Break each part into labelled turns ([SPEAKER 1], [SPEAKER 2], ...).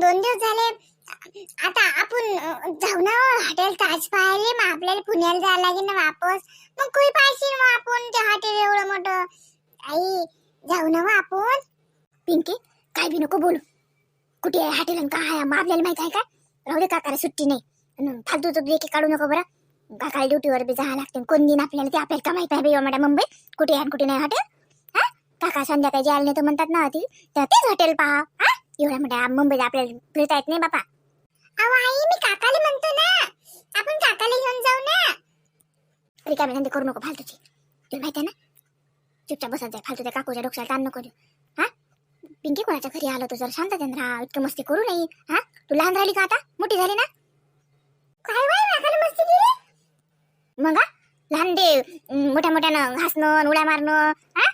[SPEAKER 1] जाऊन दोन दिवस झाले. आता आपण जाऊ ना हो हॉटेल ताज पाहिले मग आपल्याला पुण्याला जायला लागेल ना वापस. मग कुठे पाहिजे मग आपण? ते हॉटेल एवढं मोठं. आई जाऊ ना मग आपण. पिंकी काय बी नको बोलू. कुठे आहे हॉटेल आणि काय आहे? मग आपल्याला माहीत आहे का? राहू दे काकाला सुट्टी नाही. फालतू तो ब्रेक काढू नको बरं. काकाला ड्युटीवर बी जावं लागते. कोण दिन आपल्याला ते? आपल्याला का माहीत आहे एवढ्या हो मोठ्या कुठे आहे कुठे नाही हॉटेल हा? काका संध्याकाळी जायला नाही तर म्हणतात ना ती तर तेच हॉटेल पहा. हा? एवढ्या मोठ्या मुंबईत आपल्याला फिरता येत नाही बापा. अहो आई मी काकाला म्हणतो ना आपण काकाले घेऊन जाऊ ना. रिकामे धंदे करू नको फालतूची. तुला माहिती आहे ना? चुपचाप बसत जाय फालतू त्या काकूच्या डोक्याला ताण नको देऊ. हा? पिंकी कोणाच्या घरी आलो तर शांत शांत राहा इतकं मस्ती करू नाही हा? तू लहान राहिली का आता? मोठी झाली ना? काय वय काकाला मस्ती केली? मग लहान ते मोठ्या मोठ्यानं हसणं उड्या मारणं हा?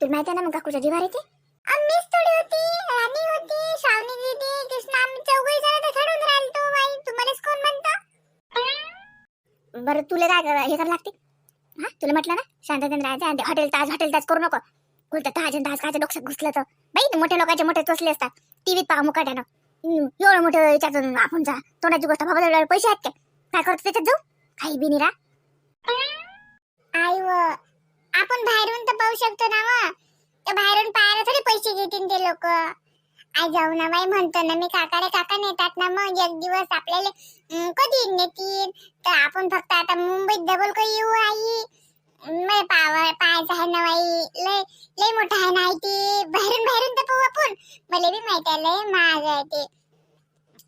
[SPEAKER 1] तुला माहिती आहे ना मग काकूच्या जीवार येते आम्हीच थोडी होती. राणी होती श्रावणी दीदी कृष्णा आम्ही चौघही जण तर खेळून राहिलो बाई. तुम्हालाच कोण म्हणतं? बरं तुला काय हे करावं लागते? हा? तुला म्हटलं ना शांततेने राहायचं हॉटेल ताज हॉटेल ताज करू नको. कुठं ताज आणि ताज काच्या डोक्यात घुसलं तर. बाई ते मोठ्या लोकांचे मोठे टोचले असतात. टीव्हीत पहा मुकाट्यानं. एवढं मोठं याच्यातून आपण जा. तोंडाची गोष्ट बाबा पैसे आहेत काय काय करतो त्याच्यात जाऊ? काही बी निरा आई व आपण बाहेरून तर पाहू शकतो ना मग तर बाहेरून पाहायला थोडी पैसे घेतील ते लोक. आई जाऊ ना बाई म्हणतो ना मी काकाडे काका नेतात ना मग एक दिवस आपल्याला कधी नेतील? तर आपण फक्त आता मुंबईत डबल काही येऊ आई. मला पाव पाहायचं आहे ना बाई. लय लय मोठं आहे ना आई ते. बाहेरून बाहेरून तर पाहू आपण. मला बी माहीत आहे लय महाग आहे ते.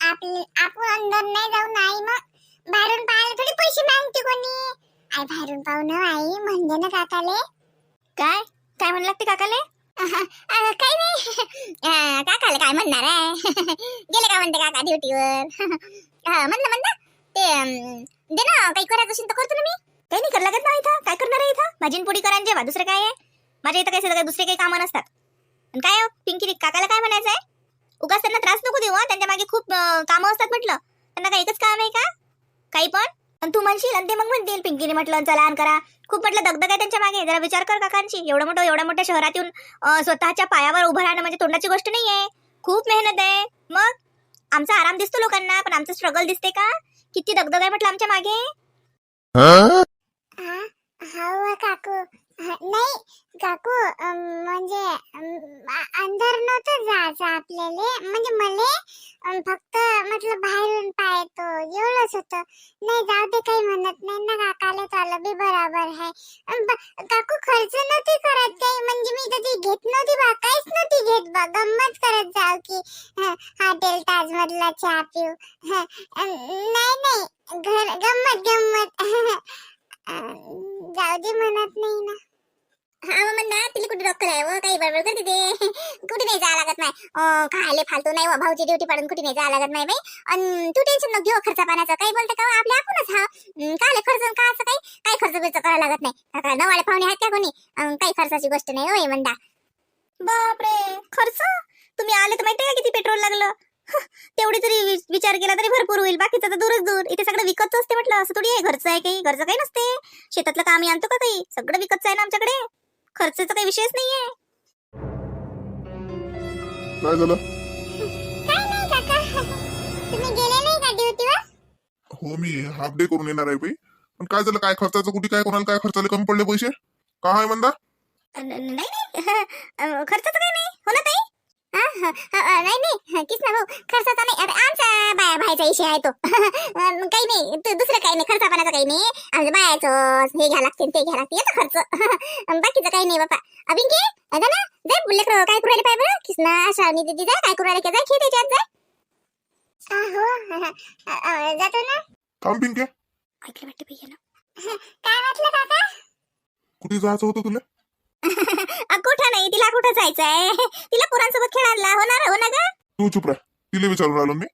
[SPEAKER 1] आपली आपण अंदर नाही जाऊ नाही मग. बाहेरून पाहायला थोडी पैसे मागते कोणी. आई बाहेरून पाहू ना आई म्हणजे ना काकाले. काय? काय म्हणलं लागते काकाले? काही नाही. काकाला काय म्हणणार आहे? गेले का म्हणते काका ड्युटीवर म्हणलं म्हणलं. ते दे ना काही करायचं असेल तर करतो ना मी. काही नाही कर लागत ना इथं. काय करणार आहे इथं? भाजीन पोळी करा जेव्हा दुसरं काय आहे? माझ्या इथं काही सगळं दुसरे काही कामं नसतात. आणि काय हो, पिंकी काकाला काय म्हणायचं आहे? उगाच त्यांना त्रास नको देऊ त्यांच्या मागे खूप कामं असतात म्हटलं. त्यांना काय एकच काम आहे का? काही पण? आणि तू म्हणशील आणि ते मग म्हणतील पिंकीने म्हटलं चला आणि करा. खूप म्हटलं दगदग आहे त्यांच्या मागे. जरा विचार कर काकांची एवढं मोठं एवढ्या मोठ्या शहरात येऊन स्वतःच्या पायावर उभं राहणं म्हणजे तोंडाची गोष्ट नाही आहे खूप मेहनत आहे. मग? आमचा आराम दिसतो लोकांना पण आमचं स्ट्रगल दिसते का? किती दगदग आहे म्हटलं आमच्या मागे. हो काकू. नाही काकू म्हणजे अंदर नव्हतं जायचं आपल्याला. म्हणजे मले फक्त मतलब बाहेरून पाहतो एवढंच होतं. नाही जाऊ दे काही म्हणत नाही ना काकाला चाललं बी बरोबर आहे. काकू खर्च नव्हती करत काही? म्हणजे मी कधी घेत नव्हती बा काहीच नव्हती घेत बा. गंमत करत जाऊ की हॉटेल ताज मधला चहा पिऊ. नाही नाही. घर गंमत गंमत. जाऊ दे म्हणत नाही ना. हा मग म्हणा तिला कुठे डॉक्टर आहे व काही बरोबर करते ते. कुठे नाही जायला लागत नाही. खायले फालतू नाही व भाऊची ड्युटी पाडून कुठे नाही जायला लागत नाही बाई. आणि तू टेन्शन नको घेऊ खर्च पाण्याचं काही बोलते का आपल्या आपणच हा. अं, कायले खर्च आणि कायचं काही? काही खर्च बिर्च करायला लागत नाही. काका नवाळे पाहुणे आहेत का कोणी? काही खर्चाची गोष्ट नाही होय म्हणता. बापरे खर्च? तुम्ही आले तर माहिती का किती पेट्रोल लागलं? तेवढी तरी विचार केला तरी भरपूर होईल. बाकीचं तर दूरच दूर. इथे सगळं विकतच असते म्हटलं. असं थोडी आहे. घरचं आहे काही? घरचं काही नसते. शेतातलं काम आणतो का काही? सगळं विकतचं आहे ना आमच्याकडे. खर्चाचा काही विषयच नाहीये.
[SPEAKER 2] काय झालं?
[SPEAKER 1] का
[SPEAKER 2] हो मी हाफ डे करून येणार आहे बाई. पण काय झालं? काय खर्चाचं? कुठे काय? कोणाला काय खर्चाला कमी पडले पैसे? काय आहे म्हणता
[SPEAKER 1] नाही नाही. खर्चाचं काही नाही. हो ना ताई? हा, हा, हा, नाही नाही किस ना भाऊ खर्चाचा नाही. अरे आमचा बाया भाईचा विषय आहे तो. काही नाही तू दुसरं काही नाही खर्चा पाण्याचं काही नाही. आमचं बायाचं हे घ्या लागते ते घ्या लागते येतं खर्च. बाकीचं काही नाही बापा. अभिन की जा ना जाय बुल्ले काय करू राहिले पाहिजे बरं? किसना श्रावणी दिदी जा काय करू राहिले का जाय खेळ त्याच्यात जाय हो जातो ना.
[SPEAKER 2] थांब पिंके.
[SPEAKER 1] ऐकलं वाटतं भैया ना. काय वाटलं काका?
[SPEAKER 2] कुठे जायचं होतं तुला?
[SPEAKER 1] कुठं नाही? तिला कुठं जायचंय? तिला पोरांसोबत खेळायला होणार हो ना ग
[SPEAKER 2] तू चुप राह. तिला विचारून राहिलो मी.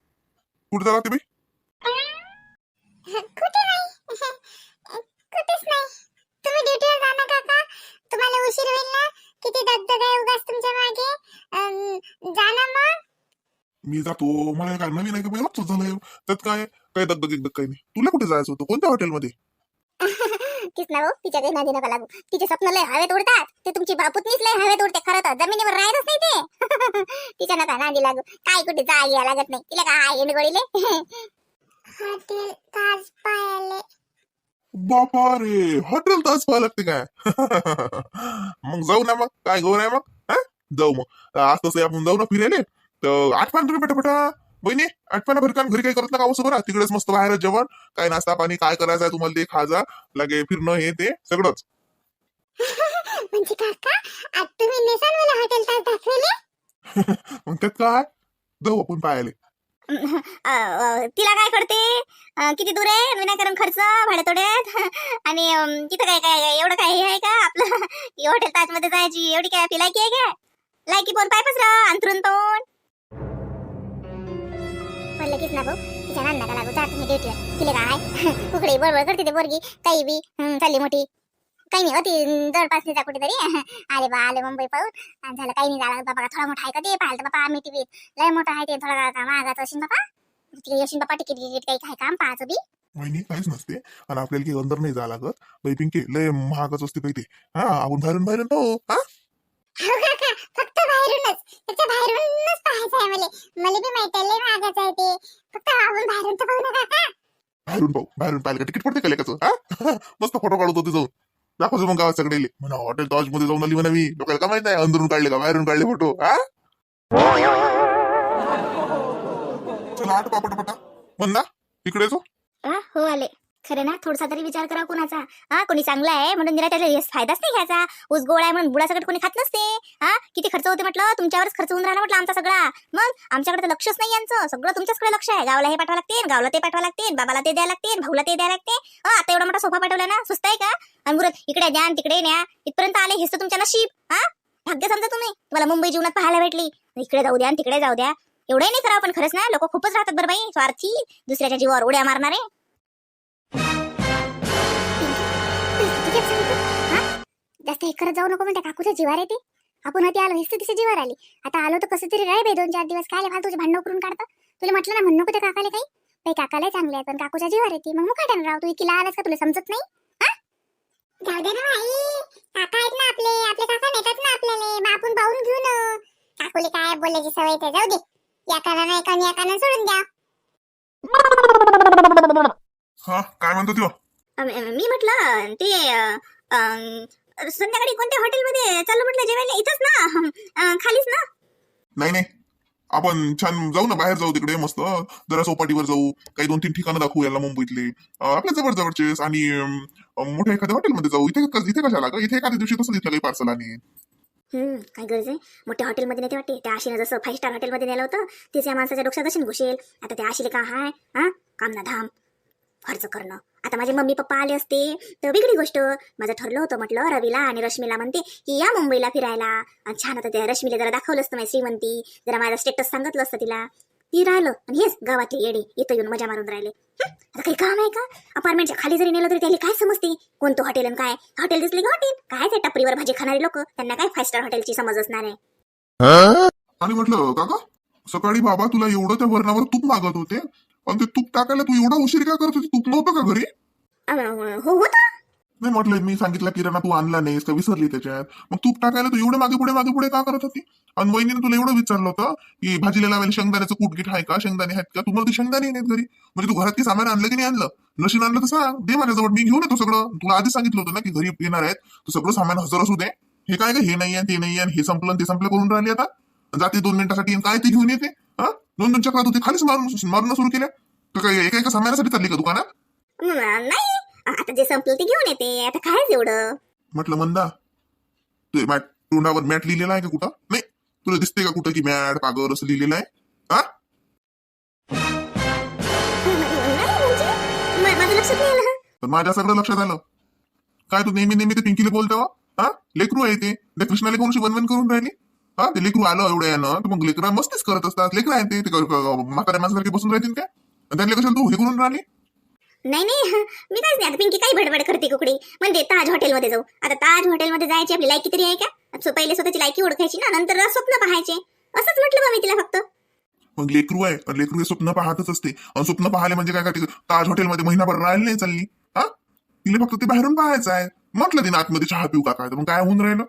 [SPEAKER 2] कुठे बाई?
[SPEAKER 1] कुठे नाही? कुठेच नाही. तुम्ही ड्युटीवर जा ना काका. तुम्हाला उशीर होईल ना. किती दगदग आहे उगाच तुमच्या मागे. अं, जा ना मग.
[SPEAKER 2] मी जातो. मला काय नवीन आहे का बाई? रोजच झालंय. त्यात काय? काय दगदग एकदग काही नाही. तुला कुठे जायचं होतं? कोणत्या हॉटेलमध्ये
[SPEAKER 1] नक्कीच ना भाऊ तिच्या काही नादी नका लागू. तिचे स्वप्न लय हवेत उडतात. ते तुमची बापूतनीच लय हवेत उडते खरं तर. जमिनीवर राहतच नाही ते. तिच्या नका नादी लागू. काय कुठे जाग या लागत नाही. तिला काय एंडगोळीले गोळीले
[SPEAKER 2] बापा रे हॉटेल तास पाहा लागते काय? मग जाऊ ना मग. काय गो नाही मग? जाऊ मग. आज तसं आपण जाऊ ना फिरायले. तर आठ पाच रुपये पटापटा. बहिणी आठवण घरी काम घरी काही करत नका असं बरं तिकडेच मस्त बाहेर जेवण. काय नाश्ता पाणी काय करायचं आहे तुम्हाला ते खाजा लागे फिरणं हे ते सगळंच.
[SPEAKER 1] म्हणजे काका आज तुम्ही नेसान मला हॉटेल ताज दाखवले.
[SPEAKER 2] मग त्यात काय? जाऊ आपण पाहायला.
[SPEAKER 3] तिला काय करते? अं, किती दूर आहे? विनाकारण खर्च भाडे तोड्यात आणि तिथं काय काय एवढं काय हे आहे का? आपलं हॉटेल ताजमध्ये जायची एवढी काय आपली लायकी आहे का? लायकी पोर पाय पसरा अंतरून तोंड.
[SPEAKER 1] पण लगेच ना भाऊ तिच्या नांदा लागू जा तुम्ही ड्युटीवर तिला काय? उकडे बरोबर करते ते पोरगी काही बी. चालली मोठी. काही नाही होती जवळपास तिचा कुठेतरी. अरे बा आले मुंबई पाहून आणि झालं काही नाही झालं. बाबा थोडा मोठा आहे का ते? पाहिलं बाबा आम्ही टीव्हीत लय मोठा आहे ते थोडा महागाचं असेल बाबा तिकडे येशील बाबा तिकीट गिकीट काही काय काम पाहायचं बी.
[SPEAKER 2] वहिनी काहीच नसते. आणि आपल्याला काही अंदर नाही जावं लागत. बाई पिंके लय महागच असते काही ते. हा आपण बाहेरून बाहेरून हा?
[SPEAKER 1] हो बाहेरूनच. त्याच्या बाहेरूनच पाहायचं आहे मला. मला बी माहिती आहे लय महागाचं आहे ते. फक्त आपण बाहेरून तर पाहू ना काका
[SPEAKER 2] बाहेरून पाहू बाहेरून पाहिलं का? तिकीट पडते का लेकाचं हा? मस्त फोटो काढतो ते जाऊन. दाखवतो मग गावात सगळे म्हणा हॉटेल टॉच मध्ये जाऊन आली म्हणा मी लोकांना का माहीत नाही अंदरून काढले का बाहेरून काढले फोटो हा? चला आठ पापटा म्हणा इकडे जो.
[SPEAKER 3] हा, हो आले. खरं ना? थोडासा तरी विचार करा कोणाचा. हा कोणी चांगला आहे म्हणून निरा त्याचा फायदाच नाही घ्यायचा. ऊस गोळ आहे म्हणून बुडासकट कोणी खात नसते. हा किती खर्च होते म्हटलं? तुमच्यावरच खर्च होऊन राहिला म्हटलं आमचा सगळा. मग आमच्याकडे तर लक्षच नाही यांचं. सगळं तुमच्याचकडे लक्ष आहे. गावाला हे पाठवा लागते गावाला ते पाठवा लागते बाबाला ते द्यायला लागते भाऊला ते द्यायला लागते. हा आता एवढा मोठा सोफा पाठवला ना? सुस्त आहे का? आणि मुरत इकडे द्या तिकडे न्या. इथपर्यंत आले हेच तुमच्या नशीब. हा? भाग्य समजा तुम्ही. तुम्हाला मुंबई जीवनात पाहायला भेटली. इकडे जाऊ द्या तिकडे जाऊ द्या. एवढंही नाही करावं पण खरंच ना? लोक खूपच राहतात बरं बाई. स्वार्थी. दुसऱ्याच्या जीवावर उड्या मारणारे.
[SPEAKER 1] जास्त हे करत जाऊ नको म्हणते काकूच्या जीवार येते आपण आधी आलो हेच तिच्या जीवार आली. आता आलो तर कसं तरी राही बाई दोन चार दिवस काय फालतूचे भांडण करून काढतं. तुला म्हटलं ना म्हणू नको त्या काकाले काही. बाई काकाला चांगले आहे पण काकूच्या जीवार येते मग मुखाट्यानं राव तू इतकी आलास का तुला समजत नाही? हा? जाऊ दे ना आई काका आहेत ना आपले. आपले काका नेतात ना आपल्याला. आपण पाहून घेऊ ना. काकूले काय बोलायची सवय ते. जाऊ दे. या कानानं एका आणि या कानानं सोडून द्या.
[SPEAKER 2] हा काय म्हणतो
[SPEAKER 3] मी म्हटलं ते संध्याकाळी कोणत्या हॉटेलमध्ये? चालू म्हटलं जेवायला? इथंच ना? खालीच ना?
[SPEAKER 2] नाही नाही. आपण छान जाऊ ना बाहेर जाऊ तिकडे मस्त. जरा चौपाटीवर जाऊ. काही दोन तीन ठिकाणं दाखवू याला मुंबईतले. आपल्या जवळ जवळचे आणि मोठ्या एखाद्या हॉटेलमध्ये जाऊ. इथे इथे कशाला ग? इथे एखाद्या दिवशी तसं काही पार्सल आणि
[SPEAKER 3] काय गरज आहे? मोठ्या हॉटेलमध्ये नाही ते वाटते. त्या आशीनं जसं फाईव्ह स्टार हॉटेलमध्ये नेलं होतं तेच या माणसाच्या डोक्यात असेल घुसेल. आता त्या आशीले का हाय? हा? काम ना धाम. खर्च करणं. आता माझे मम्मी पप्पा आले असते. तर वेगळी गोष्ट. माझं ठरलं होतं म्हटलं रवीला आणि रश्मीला म्हणते की या मुंबईला फिरायला. आणि छान आता त्या रश्मीला जरा दाखवलं असतं माझी श्रीमंती. जरा माझा स्टेटस सांगितलं असतं तिला. ती राहिलं. आणि हेच गावातली येडी. इथं येऊन मजा मारून राहिले. हं? आता काही काम आहे का? अपार्टमेंटच्या खाली जरी नेलं तरी त्याला काय समजते? कोणतं हॉटेल आणि काय? हॉटेल दिसली का हॉटेल काय ते टपरीवर भाजी खाणारे लोक? त्यांना काय फाईव्ह स्टार हॉटेलची समज असणार आहे?
[SPEAKER 2] आणि म्हटलं काका सकाळी बाबा तुला एवढं त्या वरणावर तूप मागत होते. पण ते तूप टाकायला तू एवढा उशीर का करत होती? तूप नव्हतं का घरी?
[SPEAKER 3] हो होतं.
[SPEAKER 2] नाही म्हटलं मी सांगितलं किराणा तू आणला नाहीस का विसरली त्याच्यात? मग तूप टाकायला तू एवढं मागे पुढे मागे पुढे का करत होती? आणि वहिनीने तुला एवढं विचारलं होतं की भाजीला लावायला शेंगदाण्याचं कुटगीट आहे का? शेंगदाणे आहेत का? तुम्हाला ते शेंगदाणे नाहीत घरी. म्हणजे तू घरात की सामान आणलं की नाही आणलं? नशीन आणलं तर सांग. दे माझ्याजवळ मी घेऊन येतो सगळं. तुला आधीच सांगितलं होतं ना की घरी येणार आहेत तर सगळं सामान हजर असू दे. हे काय का हे नाही आहे ते नाही आहे हे संपलं आणि ते संपलं करून राहिले आता. जाते दोन मिनिटासाठी आणि काय ते घेऊन येते हा? दोन दोन चक्रात होते. खालीच मारून मारणं सुरू केल्या. तर काय एका एका सामानासाठी चालली का दुकानात?
[SPEAKER 3] नाही. आता जे संपलं ते घेऊन येते. आता काय एवढं.
[SPEAKER 2] म्हटलं मंदा ते मॅट तोंडावर मॅट लिहिलेला आहे का कुठं? नाही. तुला दिसते का कुठं की मॅट कागद असं लिहिलेलं आहे? हा?
[SPEAKER 3] नाही म्हणजे मा- माझं लक्षात नाही आलं
[SPEAKER 2] तर माझ्या सगळं लक्षात आलं. काय तू नेहमी नेहमी ते पिंकीला बोलतो? हा? लेकरू आहे ते. त्या कृष्णाला कोणशी वनवन करून राहिली? हा ते लेकरू आलं एवढ्या यानं तर मग लेकरा मस्तीच करत असतात. लेकरं आहे ते ते क- क- म्हाताऱ्या माणसासारखे बसून राहतील काय? आणि त्यांना कशाला तू हे करून राहिली?
[SPEAKER 3] नाही नाही मी काहीच नाही. आता पिंकी काही बडबड करते कुकडी. म्हणते ताज हॉटेलमध्ये जाऊ. आता ताज हॉटेलमध्ये जायची आपली लायकी तरी आहे का? पहिले स्वतःची लायकी ओळखायची ना. नंतर स्वप्न पाहायचे. असंच म्हटलं बा मी तिला फक्त.
[SPEAKER 2] मग लेकरू आहे. आणि लेकरू हे स्वप्न पाहतच असते. आणि स्वप्न पाहिले म्हणजे काय का ते ताज हॉटेलमध्ये महिनाभर राहिली नाही चालली. हा? तिला फक्त ते बाहेरून पाहायचं आहे. म्हटलं तिने आतमध्ये चहा पिऊ का काय? तर मग काय होऊन राहिलं?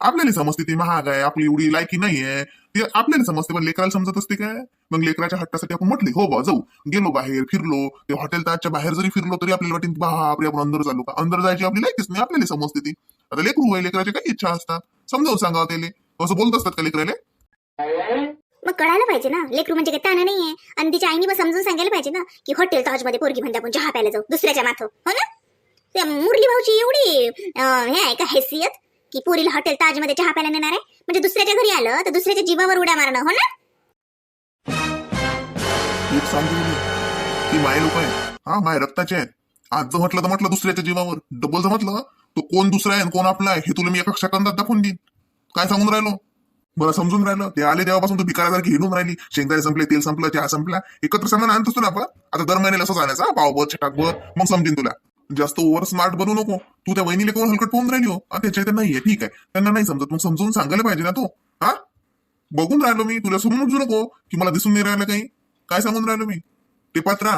[SPEAKER 2] आपल्याला समजते ती महाग आहे आपली एवढी लायकी नाहीये. ते आपल्याला समजते पण लेकराला समजत असते काय? मग लेकराच्या हट्टासाठी आपण म्हटले हो बा जाऊ. गेलो बाहेर फिरलो. ते हॉटेल ताजच्या बाहेर जरी फिरलो तरी आपल्याला वाटेल बापरे आपण अंदर चालू का? अंदर जायची आपली लायकीच नाही आपल्याला समजते ती. आता लेकरू आहे लेकराच्या काही इच्छा असतात. समजावून सांगावं त्याला. असं बोलत असतात का लेकराले?
[SPEAKER 3] मग कळायला पाहिजे ना. लेकरू म्हणजे काही ताना नाहीये. आणि तिच्या आईने समजून सांगायला पाहिजे ना की हॉटेल ताजमध्ये पोरगी म्हणते आपण चहा प्यायला जाऊ दुसऱ्याच्या माथं. हो ना? त्या मुरली भाऊची एवढी हे आहे का हैसियत? की पोरीला हॉटेल ताजमध्ये चहा प्यायला नेणार आहे? म्हणजे दुसऱ्याच्या घरी आलं तर दुसऱ्याच्या जीवावर उड्या मारणं हो ना?
[SPEAKER 2] एक सांगू मी. ती माय लोक हा माय रक्ताचे आहेत. आज जर म्हटलं तर म्हटलं दुसऱ्याच्या जीवावर. डबल जर म्हटलं तो कोण दुसरा आहे आणि कोण आपला आहे हे तुला मी एका सेकंदात दाखवून देईन. काय सांगून राहिलो? बरं समजून राहिलं? ते आले तेव्हापासून तू भिकाऱ्यासारखी हिंडून राहिली. शेंगदाणे संपले तेल संपलं चहा संपला. एकत्र सामान आणतोस ना आपण? आता दर महिन्याला असं जाण्याचा. पावभर छटाकभर. मग समजेन तुला. जास्त ओव्हर स्मार्ट बनू नको. तू त्या वहिनीला कोण हलकट पाहून राहिली हो. त्याच्या इथे नाहीये. ठीक आहे. त्यांना नाही समजत. मग समजून सांगायला पाहिजे ना तू. हा? बघून राहिलो मी. तुला समजू नको. की मला दिसून नाही राहिलं काही. काय सांगून राहिलो मी? ते पात्रा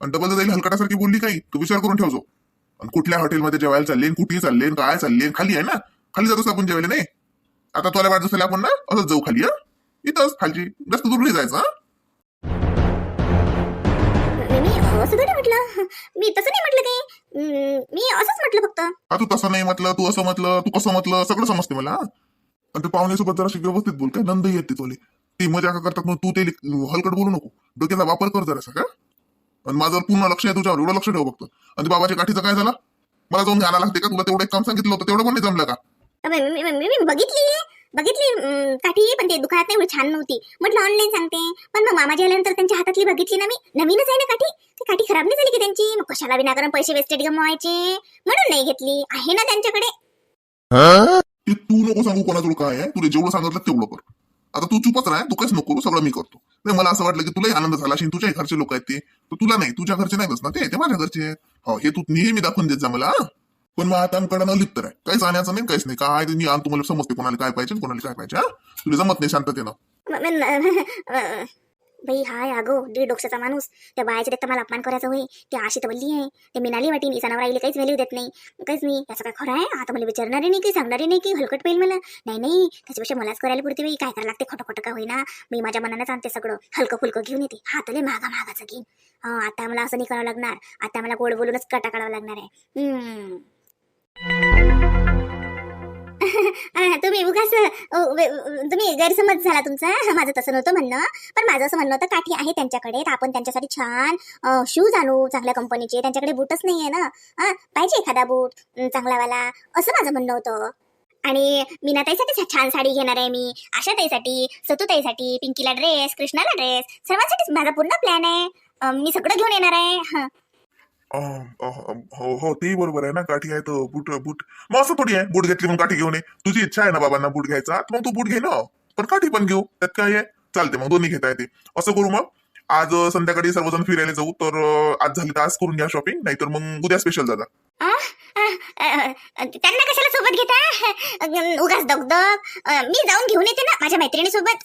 [SPEAKER 2] आणि डबल जाईल हलकटासारखी बोलली काही. तू विचार करून ठेवजो आणि कुठल्या हॉटेलमध्ये जेवायला चालले कुठे चालले काय चालले खाली आहे ना? खाली जातोस आपण जेवायला नाही? आता तुला वाटत असेल आपण ना? असंच जाऊ खाली हा? इथंच खालची. जास्त दूर नाही जायचं हा?
[SPEAKER 3] असं थोडी म्हटलं? मी तसं नाही म्हटलं काही मी असंच म्हटलं फक्त.
[SPEAKER 2] हा तू तसं नाही म्हटलं तू असं म्हटलं तू कसं म्हटलं सगळं समजते मला हा. आणि ते पाहुण्यासोबत जरा व्यवस्थित बोल काय नंद येते तुले ती मजा का करतात मग तू ते हलकट बोलू नको. डोक्याचा वापर कर जरासा का? आणि माझं पूर्ण लक्ष आहे तुझ्यावर एवढं लक्ष ठेव फक्त. आणि ते बाबाच्या काठीचं काय झालं? मला जाऊन घ्यायला लागते का? तुला तेवढं एक काम सांगितलं होतं तेवढं पण नाही जमलं का?
[SPEAKER 3] अबे, मी मी- मी- मी बघितली. बघितली काठी पण ते दुकानात नाही छान नव्हती. म्हटलं ऑनलाईन सांगते. पण मग मामाजी आल्यानंतर त्यांच्या हातातली बघितली ना मी. नवीनच आहे ना काठी? ती काठी खराब नाही झाली की त्यांची? मग कशाला विनाकारण पैसे वेस्टेड गमवायचे? म्हणून नाही घेतली. आहे ना त्यांच्याकडे?
[SPEAKER 2] ते तू नको सांगू कोणाजवळ काय आहे. तुला जेवढं सांगितलं तेवढं कर. आता तू चुपच राह. तू काहीच नको करू. सगळं मी करतो. नाही मला असं वाटलं की तुलाही आनंद झाला असेल. तुझ्याही घरचे लोक आहेत ते. तर तुला नाही. तुझ्या घरचे नाही ना ते. ते माझ्या घरचे आहेत. हो हे तू नेहमी दाखवून देत जा मला हा? पण मग आता आमकडे लिप्त आहे काही जाण्याचं नाही काहीच नाही. काय ते मी आण तुम्हाला समजते कोणाला काय पाहिजे कोणाला काय पाहिजे हा? तुला जमत नाही शांततेनं.
[SPEAKER 3] बाई हाय अगो दीड डोक्याचा माणूस. त्या बायाच्या देखता मला अपमान करायचा होई ते आशी तर बोलली आहे. ते मिनाली वाटीन इसा नवरा आईला काहीच व्हॅल्यू देत नाही. काहीच नाही. याचं काय खरं आहे? आता मला विचारणारे नाही की सांगणारे नाही की हलकट पेल मला? नाही नाही. त्याच्यापेक्षा मलाच करायला पुरते बाई. काय करायला लागते? खोटं खोटं का होईना? मी माझ्या मनानेच आणते सगळं. हलकं फुलकं घेऊन येते. हातले महागा महागाचं घेईन. आता मला असं नाही करावं लागणार. आता मला गोड बोलूनच कटा काढावं लागणार आहे. तुम्ही उगाच तुम्ही गैरसमज झाला तुमचा. माझं तसं नव्हतं म्हणणं. पण माझं असं म्हणणं होतं काठी आहे त्यांच्याकडे तर आपण त्यांच्यासाठी छान शूज आणू चांगल्या कंपनीचे त्यांच्याकडे बूटच नाहीये ना. पाहिजे एखादा बूट चांगलावाला. असं माझं म्हणणं होतं. आणि मीनाताईसाठी छान साडी घेणार आहे मी. आशाताईसाठी सतुताईसाठी पिंकीला ड्रेस कृष्णाला ड्रेस सर्वांसाठीच माझा पूर्ण प्लॅन आहे. मी सगळं घेऊन येणार आहे. हां.
[SPEAKER 2] अं, अं, हो हो ते बरोबर आहे ना काठी आहे तर बूट बूट. मग असं थोडी आहे बूट घेतली मग काठी घेऊन ये. तुझी इच्छा आहे ना बाबांना बूट घ्यायचा तर मग तू बूट घे ना. पण काठी पण घेऊ त्यात काय आहे? चालते मग दोन्ही घेता येते. असं करू मग. आज अं, संध्याकाळी सर्वजण फिरायला जाऊ तर अं, आज झाली तर आज करून घ्या शॉपिंग नाहीतर मग उद्या स्पेशल दादा.
[SPEAKER 3] अ, अ, त्यांना कशाला सोबत घेता? उगाच दगदग. अ, मी जाऊन घेऊन येते ना माझ्या मैत्रिणी सोबत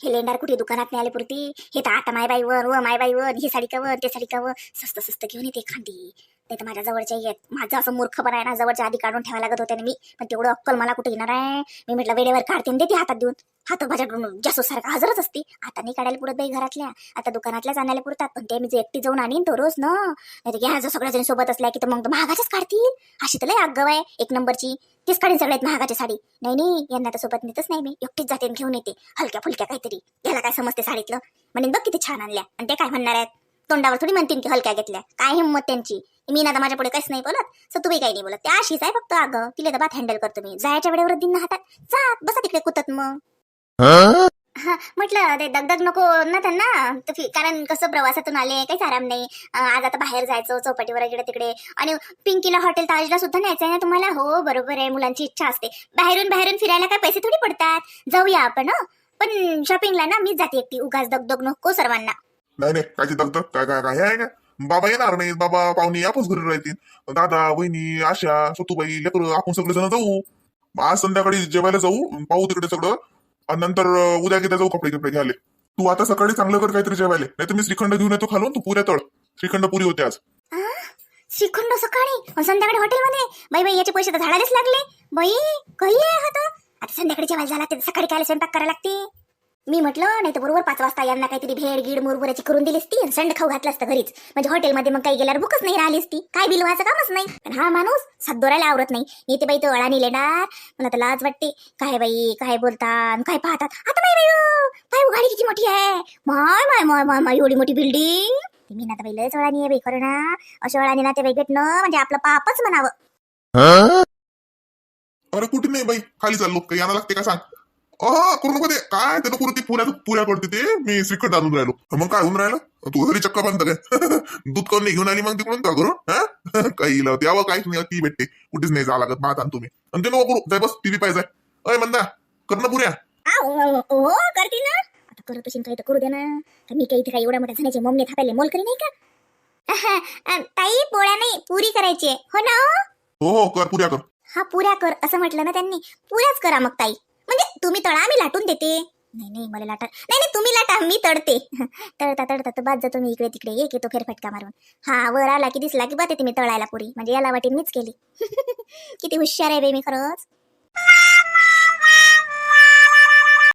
[SPEAKER 3] हे लेंडार कुठे दुकानात नाही आले पुरती हे तर आता मायबाईवर व हो मायबाईवर ही साडी कवर ते साडी कवर. स्वस्त स्वस्त घेऊन येते खांदी. नाही तर माझ्या जवळच्या येत माझं असं मूर्खपणा आहे ना जवळच्या आधी काढून ठेवायला लागत होते ना मी. पण तेवढं अक्कल मला कुठे येणार आहे? मी म्हटलं वेळेवर काढते देते हातात देऊन. हात माझ्या जास्त सारखा हजरच असते. आता नाही काढायला पुरत बाई घरातल्या. आता दुकानातल्याच आणायला पुरतात. पण ते मी जे एकटी जाऊन आणीन तो रोज ना. नाही तर घ्या जर सगळ्या जणी सोबत असल्या की तर मग महागाच्याच काढतील. अशी तर लय अगव आहे एक नंबरची. तीच काढीन सगळ्यात महागाची साडी. नाही नाही. यांना तर सोबत नेतच नाही मी. एकटीच जाते घेऊन येते. हलक्या फुलक्या काहीतरी. याला काय समजते साडीतलं? म्हणेन बघ किती छान आणल्या. आणि ते काय म्हणणार आहेत? तोंडावर थोडी म्हणतील की हलक्या घेतल्या. काय हिंमत त्यांची? मी ना तर माझ्या पुढे काहीच नाही बोलत. सो तुम्ही काही नाही बोलत. त्या अशीच आहे फक्त अगं तिला तर बात हँडल करतो मी. जायच्या वेळेवर दिन हातात जा बसा तिकडे कुतत मग. म्हटलं ते दगदग नको ना त्यांना. कारण कसं प्रवासातून आले काहीच आराम नाही. आज आता बाहेर जायचं चौपाटीवर इकडे तिकडे. आणि पिंकीला हॉटेल ताजला सुद्धा न्यायचं आहे ना तुम्हाला? हो बरोबर आहे मुलांची इच्छा असते. बाहेरून बाहेरून फिरायला काय पैसे थोडी पडतात? जाऊया आपण पण शॉपिंगला ना मीच जाते एकटी. उगाच दगदग नको सर्वांना.
[SPEAKER 2] नाही नाही कायची दगदग काय काय काय आहे का? बाबा येणार नाही बाबा पाहुणे आपच घरी राहतील. दादा वहिनी आशा सतूबाई लेकर आपण सगळे जण जाऊ. आज संध्याकाळी जेवायला जाऊ. पाहू तिकडे सगळं. आणि नंतर उद्या घेता जाऊ कपडे कपडे घ्यायला. तू आता सकाळी चांगलं कर काहीतरी जेवायला. नाही तर मी श्रीखंड घेऊन येतो खालून तू पुऱ्या तळ. श्रीखंड पुरी होते आज.
[SPEAKER 3] श्रीखंड सकाळी? संध्याकाळी हॉटेलमध्ये? बाई बाई याचे पैसे तर झाडालेच लागले. बाई काही आहे आता संध्याकाळी जेवायला झाला सकाळी काय स्वयंपाक करायला लागते. मी म्हटलं नाही तर बरोबर पाच वाजता यांना काहीतरी भेड गीड मुरमुऱ्याची करून दिली असती संड खाऊ घातलं असतं घरीच. म्हणजे हॉटेलमध्ये मग काही गेल्यावर भूकच नाही राहिली असती. काय बिल व्हायचं कामच नाही. पण हा माणूस सातदोरायला आवरत नाही. येते बाई तो अळानी लेणार. मला तर लाज वाटते. काय बाई काय बोलतात काय पाहतात. आता बाई बाई बाई गाडी किती मोठी आहे. माय माय माय माय माय एवढी मोठी बिल्डिंग. मी ना बाई लयच अळानी आहे बाई खरं ना. अशा अळानी ना ते बाई भेटणं म्हणजे आपलं पापच म्हणावं.
[SPEAKER 2] अरे कुठे नाही बाई? खाली चाललो काही आणा लागते का सांग? अहा करू नको ते. काय ते नको ते पुऱ्या पुऱ्या करते ते? मी श्रीखंड आणून राहिलो. मग काय होऊन राहिलं? तू घरी चक्का बांधता काय दूध नाही घेऊन आली मग तिकडून? का करून हा? काही लाव त्यावर काहीच नाही. ती भेटते. कुठेच नाही जा लागत. भात आणतो मी आणि ते नको करू जाय बस टीव्ही पाहिजे. अय मंदा कर ना पुऱ्या.
[SPEAKER 3] हो करते ना. आता करत असेल काही तर करू दे ना. मी काही इथे काही एवढ्या मोठ्या झाल्याचे मम्मी थापायला मोल करी नाही का? ताई पोळ्या नाही पुरी करायची. हो ना हो?
[SPEAKER 2] हो हो कर पुऱ्या कर.
[SPEAKER 3] हा पुऱ्या कर. असं म्हटलं ना त्यांनी. पुऱ्याच करा मग ताई. म्हणजे तुम्ही तळा मी लाटून देते. नाही नाही मला लाटा नाही नाही तुम्ही लाटा मी तळते. तळता तळता तर बाद जातो मी इकडे तिकडे एक येतो फेरफटका मारून. हा वर आला की दिसला की बाते मी तळायला पुरी. म्हणजे याला वाटेन मीच केली. किती हुशार आहे बे मी खरंच.